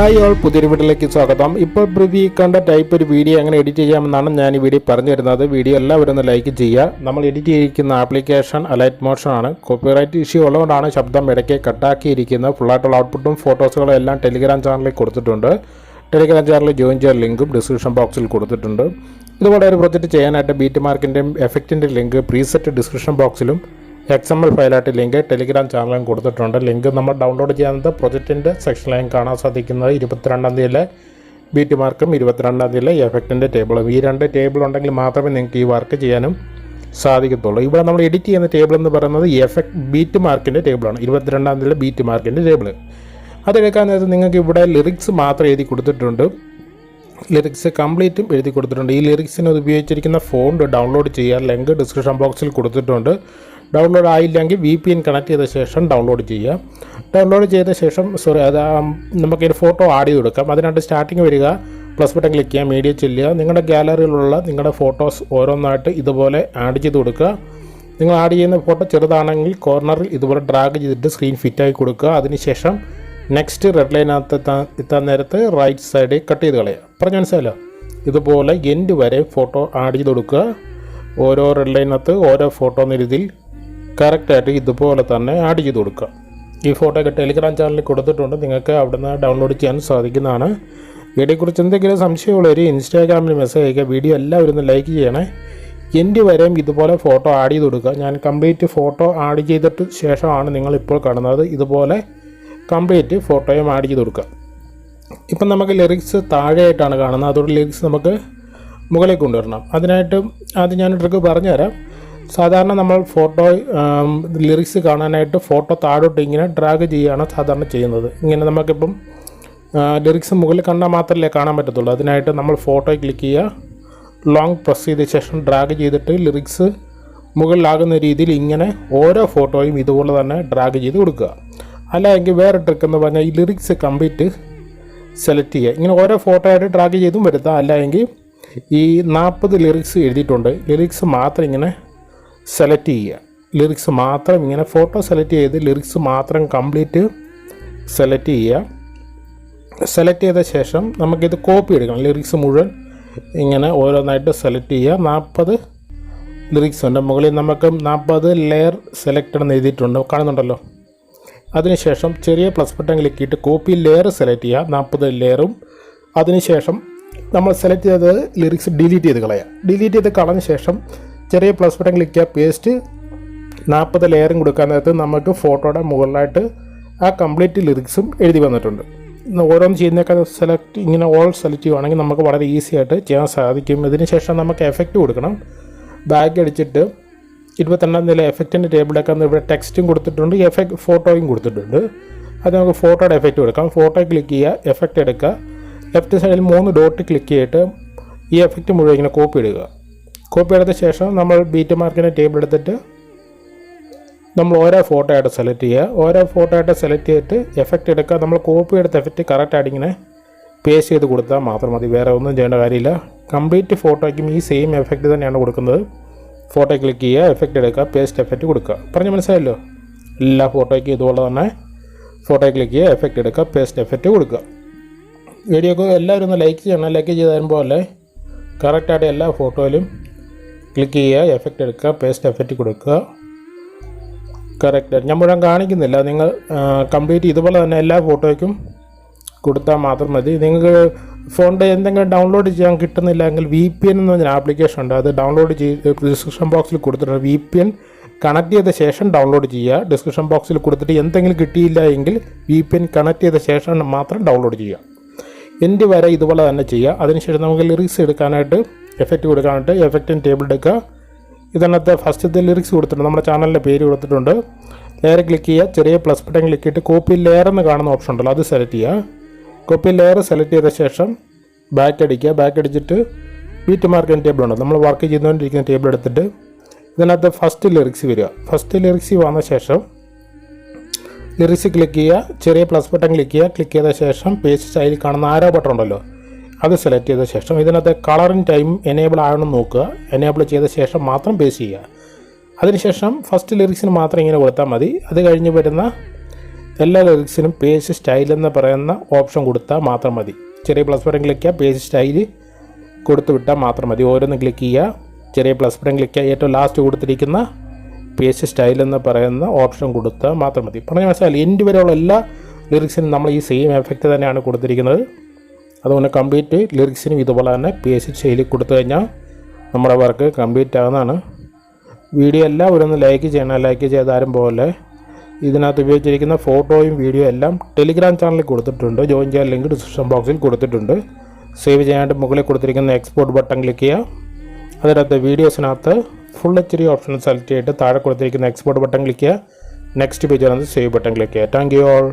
Hi all പുതിയൊരു വീട്ടിലേക്ക് സ്വാഗതം. ഇപ്പോൾ പ്രതി കണ്ട ടൈപ്പ് ഒരു വീഡിയോ എങ്ങനെ എഡിറ്റ് ചെയ്യാമെന്നാണ് ഞാൻ ഈ വീഡിയോ പറഞ്ഞു തരുന്നത് വീഡിയോ എല്ലാവരും ഒന്ന് ലൈക്ക് ചെയ്യുക. നമ്മൾ എഡിറ്റ് ചെയ്തിരിക്കുന്ന ആപ്ലിക്കേഷൻ അലൈറ്റ് മോഷൻ ആണ്. കോപ്പിറൈറ്റ് ഇഷ്യൂ ഉള്ളതുകൊണ്ടാണ് ശബ്ദം ഇടയ്ക്ക് കട്ടാക്കിയിരിക്കുന്നത് ഫുള്ളായിട്ടുള്ള ഔട്ട്പുട്ടും ഫോട്ടോസുകളും എല്ലാം ടെലിഗ്രാം ചാനലിൽ കൊടുത്തിട്ടുണ്ട്. ടെലിഗ്രാം ചാനലിൽ ജോയിൻ ചെയ്യാൻ ലിങ്കും ഡിസ്ക്രിപ്ഷൻ ബോക്സിൽ കൊടുത്തിട്ടുണ്ട്. ഇതുപോലെ ഒരു പ്രൊജക്റ്റ് ചെയ്യാനായിട്ട് ബീറ്റ് മാർക്കിന്റെയും എഫക്റ്റിന്റെ ലിങ്ക് പ്രീസെറ്റ് ഡിസ്ക്രിപ്ഷൻ ബോക്സിലും എക്സ് എം എൽ ഫയലായിട്ട് ലിങ്ക് ടെലിഗ്രാം ചാനലും കൊടുത്തിട്ടുണ്ട്. ലിങ്ക് നമ്മൾ ഡൗൺലോഡ് ചെയ്യുന്നത് പ്രൊജക്റ്റിന്റെ സെക്ഷനിലായും കാണാൻ സാധിക്കുന്നത് ഇരുപത്തിരണ്ടാം തീയതിയിലെ ബീറ്റ് മാർക്കും ഇരുപത്തിരണ്ടാം തീയതിയിലെ എഫക്റ്റിന്റെ ടേബിളും ഈ രണ്ട് ടേബിൾ ഉണ്ടെങ്കിൽ മാത്രമേ നിങ്ങൾക്ക് ഈ വർക്ക് ചെയ്യാനും സാധിക്കത്തുള്ളൂ. ഇവിടെ നമ്മൾ എഡിറ്റ് ചെയ്യുന്ന ടേബിൾ എന്ന് പറയുന്നത് എഫക്ട് ബീറ്റ് മാർക്കിന്റെ ടേബിളാണ് ഇരുപത്തിരണ്ടാം തീയതിയിലെ ബീറ്റ് മാർക്കിന്റെ ടേബിൾ അതെടുക്കാൻ നേരത്ത് നിങ്ങൾക്ക് ഇവിടെ ലിറിക്സ് മാത്രം എഴുതി കൊടുത്തിട്ടുണ്ട്. ലിറിക്സ് കംപ്ലീറ്റും എഴുതി കൊടുത്തിട്ടുണ്ട്. ഈ ലിറിക്സിന് ഉപയോഗിച്ചിരിക്കുന്ന ഫോണ്ട് ഡൗൺലോഡ് ചെയ്യാൻ ലിങ്ക് ഡിസ്ക്രിപ്ഷൻ ബോക്സിൽ കൊടുത്തിട്ടുണ്ട്. ഡൗൺലോഡ് ആയില്ലെങ്കിൽ വി പി എൻ കണക്ട് ചെയ്ത ശേഷം ഡൗൺലോഡ് ചെയ്യുക. ഡൗൺലോഡ് ചെയ്ത ശേഷം സോറി അത് നമുക്കൊരു ഫോട്ടോ ആഡ് ചെയ്ത് കൊടുക്കാം അതിനായിട്ട് സ്റ്റാർട്ടിങ് വരിക പ്ലസ് ബട്ടൺ ക്ലിക്ക് ചെയ്യുക മീഡിയ ചെല്ലുക. നിങ്ങളുടെ ഗാലറിയിലുള്ള നിങ്ങളുടെ ഫോട്ടോസ് ഓരോന്നായിട്ട് ഇതുപോലെ ആഡ് ചെയ്ത് കൊടുക്കുക. നിങ്ങൾ ആഡ് ചെയ്യുന്ന ഫോട്ടോ ചെറുതാണെങ്കിൽ കോർണറിൽ ഇതുപോലെ ഡ്രാഗ് ചെയ്തിട്ട് സ്ക്രീൻ ഫിറ്റായി കൊടുക്കുക. അതിനുശേഷം നെക്സ്റ്റ് റെഡ് ലൈനകത്ത് എത്താൻ നേരത്ത് റൈറ്റ് സൈഡിൽ കട്ട് ചെയ്ത് കളയുക. പറഞ്ഞ മനസ്സിലല്ലോ ഇതുപോലെ എൻഡ് വരെ ഫോട്ടോ ആഡ് ചെയ്ത് കൊടുക്കുക. ഓരോ റെഡ് ലൈനകത്ത് ഓരോ ഫോട്ടോ എന്ന രീതിയിൽ കറക്റ്റായിട്ട് ഇതുപോലെ തന്നെ ആഡ് ചെയ്ത് കൊടുക്കുക. ഈ ഫോട്ടോ ഒക്കെ ടെലിഗ്രാം ചാനലിൽ കൊടുത്തിട്ടുണ്ട്. നിങ്ങൾക്ക് അവിടുന്ന് ഡൗൺലോഡ് ചെയ്യാൻ സാധിക്കുന്നതാണ്. വീഡിയോയെക്കുറിച്ച് എന്തെങ്കിലും സംശയമുള്ളവർ ഇൻസ്റ്റാഗ്രാമിൽ മെസ്സേജ് അയക്കുക വീഡിയോ എല്ലാവരും ഒന്ന് ലൈക്ക് ചെയ്യണേ. എന്റെ വരെയും ഇതുപോലെ ഫോട്ടോ ആഡ് ചെയ്ത് കൊടുക്കുക. ഞാൻ കംപ്ലീറ്റ് ഫോട്ടോ ആഡ് ചെയ്തിട്ട് ശേഷമാണ് നിങ്ങളിപ്പോൾ കാണുന്നത്. ഇതുപോലെ കംപ്ലീറ്റ് ഫോട്ടോയും ആഡ് ചെയ്ത് കൊടുക്കുക. ഇപ്പം നമുക്ക് ലിറിക്സ് താഴെയായിട്ടാണ് കാണുന്നത്. അതുകൊണ്ട് ലിറിക്സ് നമുക്ക് മുകളിൽ കൊണ്ടുവരണം. അതിനായിട്ട് ആദ്യം ഞാൻ ട്രിക്ക് പറഞ്ഞുതരാം. സാധാരണ നമ്മൾ ഫോട്ടോ ലിറിക്സ് കാണാനായിട്ട് ഫോട്ടോ താഴോട്ട് ഇങ്ങനെ ഡ്രാഗ് ചെയ്യുകയാണ് സാധാരണ ചെയ്യുന്നത്. ഇങ്ങനെ നമുക്കിപ്പം ലിറിക്സ് മുകളിൽ കണ്ടാൽ മാത്രമല്ലേ കാണാൻ പറ്റത്തുള്ളൂ. അതിനായിട്ട് നമ്മൾ ഫോട്ടോ ക്ലിക്ക് ചെയ്യുക. ലോങ് പ്രസ് ചെയ്ത ശേഷം ഡ്രാഗ് ചെയ്തിട്ട് ലിറിക്സ് മുകളിലാകുന്ന രീതിയിൽ ഇങ്ങനെ ഓരോ ഫോട്ടോയും ഇതുപോലെ തന്നെ ഡ്രാഗ് ചെയ്ത് കൊടുക്കുക. അല്ല എങ്കിൽ വേറെ ട്രിക്ക് എന്ന് പറഞ്ഞാൽ ഈ ലിറിക്സ് കംപ്ലീറ്റ് സെലക്ട് ചെയ്യുക. ഇങ്ങനെ ഓരോ ഫോട്ടോ ആയിട്ട് ഡ്രാഗ് ചെയ്തും വരുത്താം. അല്ല എങ്കിൽ ഈ നാൽപ്പത് ലിറിക്സ് എഴുതിയിട്ടുണ്ട്. ലിറിക്സ് മാത്രം ഇങ്ങനെ സെലക്ട് ചെയ്യുക. ലിറിക്സ് മാത്രം ഇങ്ങനെ ഫോട്ടോ സെലക്ട് ചെയ്ത് ലിറിക്സ് മാത്രം കംപ്ലീറ്റ് സെലക്ട് ചെയ്യുക. സെലക്ട് ചെയ്ത ശേഷം നമുക്കിത് കോപ്പി എടുക്കണം. ലിറിക്സ് മുഴുവൻ ഇങ്ങനെ ഓരോന്നായിട്ട് സെലക്ട് ചെയ്യുക. നാൽപ്പത് ലിറിക്സ് ഉണ്ട്. മുകളിൽ നമുക്ക് നാൽപ്പത് ലെയർ സെലക്റ്റഡ് എന്ന് എഴുതിയിട്ടുണ്ട്. കാണുന്നുണ്ടല്ലോ? അതിനുശേഷം ചെറിയ പ്ലസ് ബട്ടൺ ക്ലിക്ക് ചെയ്തിട്ട് കോപ്പി ലെയർ സെലക്ട് ചെയ്യുക. നാൽപ്പത് ലെയറും അതിനുശേഷം നമ്മൾ സെലക്ട് ചെയ്തത് ലിറിക്സ് ഡിലീറ്റ് ചെയ്ത് കളയുക ഡിലീറ്റ് ചെയ്ത് കളഞ്ഞ ശേഷം ചെറിയ പ്ലസ് ബട്ടൺ ക്ലിക്ക് ചെയ്യുക പേസ്റ്റ് നാൽപ്പത് ലെയറും കൊടുക്കാൻ നേരത്ത് നമുക്ക് ഫോട്ടോയുടെ മുകളിലായിട്ട് ആ കംപ്ലീറ്റ് ലിറിക്സും എഴുതി വന്നിട്ടുണ്ട്. ഓരോന്ന് ചെയ്യുന്നതൊക്കെ സെലക്ട് ഇങ്ങനെ ഓൾ സെലക്ട് ചെയ്യുവാണെങ്കിൽ നമുക്ക് വളരെ ഈസി ആയിട്ട് ചെയ്യാൻ സാധിക്കും. ഇതിന് ശേഷം നമുക്ക് എഫക്റ്റ് കൊടുക്കണം. ബാഗ് അടിച്ചിട്ട് ഇരുപത്തെണ്ണാം നില എഫക്റ്റിന്റെ ടേബിളൊക്കെ ഇവിടെ ടെക്സ്റ്റും കൊടുത്തിട്ടുണ്ട് എഫക്റ്റ് ഫോട്ടോയും കൊടുത്തിട്ടുണ്ട്. അത് നമുക്ക് ഫോട്ടോയുടെ എഫക്റ്റ് കൊടുക്കാം. ഫോട്ടോ ക്ലിക്ക് ചെയ്യുക എഫക്റ്റ് എടുക്കുക. ലെഫ്റ്റ് സൈഡിൽ മൂന്ന് ഡോട്ട് ക്ലിക്ക് ചെയ്തിട്ട് ഈ എഫക്റ്റ് മുഴുവൻ ഇങ്ങനെ കോപ്പി എടുക്കുക കോപ്പി എടുത്ത ശേഷം നമ്മൾ ബീറ്റ് മാർക്കിന്റെ ടേബിൾ എടുത്തിട്ട് നമ്മൾ ഓരോ ഫോട്ടോ ആയിട്ട് സെലക്ട് ചെയ്യുക. ഓരോ ഫോട്ടോ ആയിട്ട് സെലക്ട് ചെയ്തിട്ട് എഫക്റ്റ് എടുക്കുക. നമ്മൾ കോപ്പി എടുത്ത എഫക്റ്റ് കറക്റ്റായിട്ട് ഇങ്ങനെ പേസ്റ്റ് ചെയ്ത് കൊടുത്താൽ മാത്രം മതി. വേറെ ഒന്നും ചെയ്യേണ്ട കാര്യമില്ല. കംപ്ലീറ്റ് ഫോട്ടോയ്ക്കും ഈ സെയിം എഫക്റ്റ് തന്നെയാണ് കൊടുക്കുന്നത്. ഫോട്ടോ ക്ലിക്ക് ചെയ്യുക എഫക്റ്റ് എടുക്കുക പേസ്റ്റ് എഫക്റ്റ് കൊടുക്കുക. പറഞ്ഞ് മനസ്സിലായല്ലോ? എല്ലാ ഫോട്ടോയ്ക്കും ഇതുപോലെ തന്നെ ഫോട്ടോ ക്ലിക്ക് ചെയ്യുക എഫക്റ്റ് എടുക്കുക പേസ്റ്റ് എഫക്റ്റ് കൊടുക്കുക. വീഡിയോക്ക് എല്ലാവരും ഒന്ന് ലൈക്ക് ചെയ്യണം. ലൈക്ക് ചെയ്ത് തരുമ്പോൾ അല്ലേ കറക്റ്റായിട്ട് എല്ലാ ഫോട്ടോയിലും ക്ലിക്ക് ചെയ്യുക എഫക്റ്റ് എടുക്കുക പേസ്റ്റ് എഫക്റ്റ് കൊടുക്കുക. കറക്റ്റ് ഞാൻ മുഴുവൻ കാണിക്കുന്നില്ല. നിങ്ങൾ കംപ്ലീറ്റ് ഇതുപോലെ തന്നെ എല്ലാ ഫോട്ടോയ്ക്കും കൊടുത്താൽ മാത്രം മതി. നിങ്ങൾക്ക് ഫോണിന്റെ എന്തെങ്കിലും ഡൗൺലോഡ് ചെയ്യാൻ കിട്ടുന്നില്ല എങ്കിൽ വി പി എൻ എന്ന് പറഞ്ഞ ആപ്ലിക്കേഷൻ ഉണ്ട്. അത് ഡൗൺലോഡ് ചെയ്ത് ഡിസ്ക്രിപ്ഷൻ ബോക്സിൽ കൊടുത്തിട്ടുണ്ട് വി പി എൻ കണക്ട് ചെയ്ത ശേഷം ഡൗൺലോഡ് ചെയ്യുക. ഡിസ്ക്രിപ്ഷൻ ബോക്സിൽ കൊടുത്തിട്ട് എന്തെങ്കിലും കിട്ടിയില്ല എങ്കിൽ വി പി എൻ കണക്ട് ചെയ്ത ശേഷം മാത്രം ഡൗൺലോഡ് ചെയ്യുക. എന്റെ വരെ ഇതുപോലെ തന്നെ ചെയ്യുക. അതിനുശേഷം നമുക്ക് ലിറിക്സ് എടുക്കാനായിട്ട് എഫക്റ്റ് കൊടുക്കാനായിട്ട് എഫക്റ്റും ടേബിൾ എടുക്കുക ഇതിനകത്ത് ഫസ്റ്റത്തെ ലിറിക്സ് കൊടുത്തിട്ടുണ്ട്. നമ്മുടെ ചാനലിന്റെ പേര് കൊടുത്തിട്ടുണ്ട്. ലെയർ ക്ലിക്ക് ചെയ്യുക. ചെറിയ പ്ലസ് ബട്ടൺ ക്ലിക്ക് ചെയ്തിട്ട് കോപ്പി ലെയർ എന്ന് കാണുന്ന ഓപ്ഷൻ ഉണ്ടല്ലോ അത് സെലക്ട് ചെയ്യുക. കോപ്പി ലെയർ സെലക്ട് ചെയ്ത ശേഷം ബാക്ക് അടിക്കുക. ബാക്ക് അടിച്ചിട്ട് ബീറ്റ് ഇൻ ടേബിൾ ഉണ്ട് നമ്മൾ വർക്ക് ചെയ്തുകൊണ്ടിരിക്കുന്ന ടേബിൾ എടുത്തിട്ട് ഇതിനകത്ത് ഫസ്റ്റ് ലിറിക്സ് വരിക. ഫസ്റ്റ് ലിറിക്സ് വന്ന ശേഷം ലിറിക്സ് ക്ലിക്ക് ചെയ്യുക. ചെറിയ പ്ലസ് ബട്ടൺ ക്ലിക്ക് ചെയ്യുക. ക്ലിക്ക് ചെയ്ത ശേഷം പേസ്റ്റ് സ്റ്റൈലിൽ കാണുന്ന ആരോ ബട്ടൺ ഉണ്ടല്ലോ അത് സെലക്ട് ചെയ്ത ശേഷം ഇതിനകത്ത് കളറിൻ ടൈം എനേബിൾ ആണെന്ന് നോക്കുക. എനേബിൾ ചെയ്ത ശേഷം മാത്രം പേസ്റ്റ് ചെയ്യുക. അതിനുശേഷം ഫസ്റ്റ് ലിറിക്സിന് മാത്രം ഇങ്ങനെ കൊടുത്താൽ മതി. അത് കഴിഞ്ഞ് വരുന്ന എല്ലാ ലിറിക്സിനും പേജ് സ്റ്റൈൽ എന്ന് പറയുന്ന ഓപ്ഷൻ കൊടുത്താൽ മാത്രം മതി. ചെറിയ പ്ലസ് ബട്ടൺ ക്ലിക്ക് ചെയ്യുക പേജ് സ്റ്റൈൽ കൊടുത്തു വിട്ടാൽ മാത്രം മതി. ഓരോന്ന് ക്ലിക്ക് ചെയ്യുക ചെറിയ പ്ലസ് ബട്ടൺ ക്ലിക്ക് ചെയ്യുക ഏറ്റവും ലാസ്റ്റ് കൊടുത്തിരിക്കുന്ന പേജ് സ്റ്റൈൽ എന്ന് പറയുന്ന ഓപ്ഷൻ കൊടുത്താൽ മാത്രം മതി. പറഞ്ഞ മനസ്സിലായി എൻഡ് വരെയുള്ള എല്ലാ ലിറിക്സിനും നമ്മൾ ഈ സെയിം എഫക്റ്റ് തന്നെയാണ് കൊടുത്തിരിക്കുന്നത്. അതുകൊണ്ട് കംപ്ലീറ്റ് ലിറിക്സിനും ഇതുപോലെ തന്നെ പി എസ് ശൈലി കൊടുത്തു കഴിഞ്ഞാൽ നമ്മുടെ വർക്ക് കംപ്ലീറ്റ് ആകുന്നതാണ്. വീഡിയോ എല്ലാവരും ഒന്ന് ലൈക്ക് ചെയ്യണം. ലൈക്ക് ചെയ്താലും പോലെ ഇതിനകത്ത് ഉപയോഗിച്ചിരിക്കുന്ന ഫോട്ടോയും വീഡിയോ എല്ലാം ടെലിഗ്രാം ചാനലിൽ കൊടുത്തിട്ടുണ്ട്. ജോയിൻ ചെയ്യാൻ ലിങ്ക് ഡിസ്ക്രിപ്ഷൻ ബോക്സിൽ കൊടുത്തിട്ടുണ്ട്. സേവ് ചെയ്യാനായിട്ട് മുകളിൽ കൊടുത്തിരിക്കുന്ന എക്സ്പോർട്ട് ബട്ടൺ ക്ലിക്ക് ചെയ്യുക. അതിനകത്ത് വീഡിയോസിനകത്ത് full H D option select ചെയ്തിട്ട് താഴെ കൊടുത്തിരിക്കുന്ന എക്സ്പോർട്ട് ബട്ടൺ ക്ലിക്ക് ചെയ്യുക. നെക്സ്റ്റ് പേജിനകത്ത് സേവ് ബട്ടൺ ക്ലിക്ക് ചെയ്യുക. Thank you all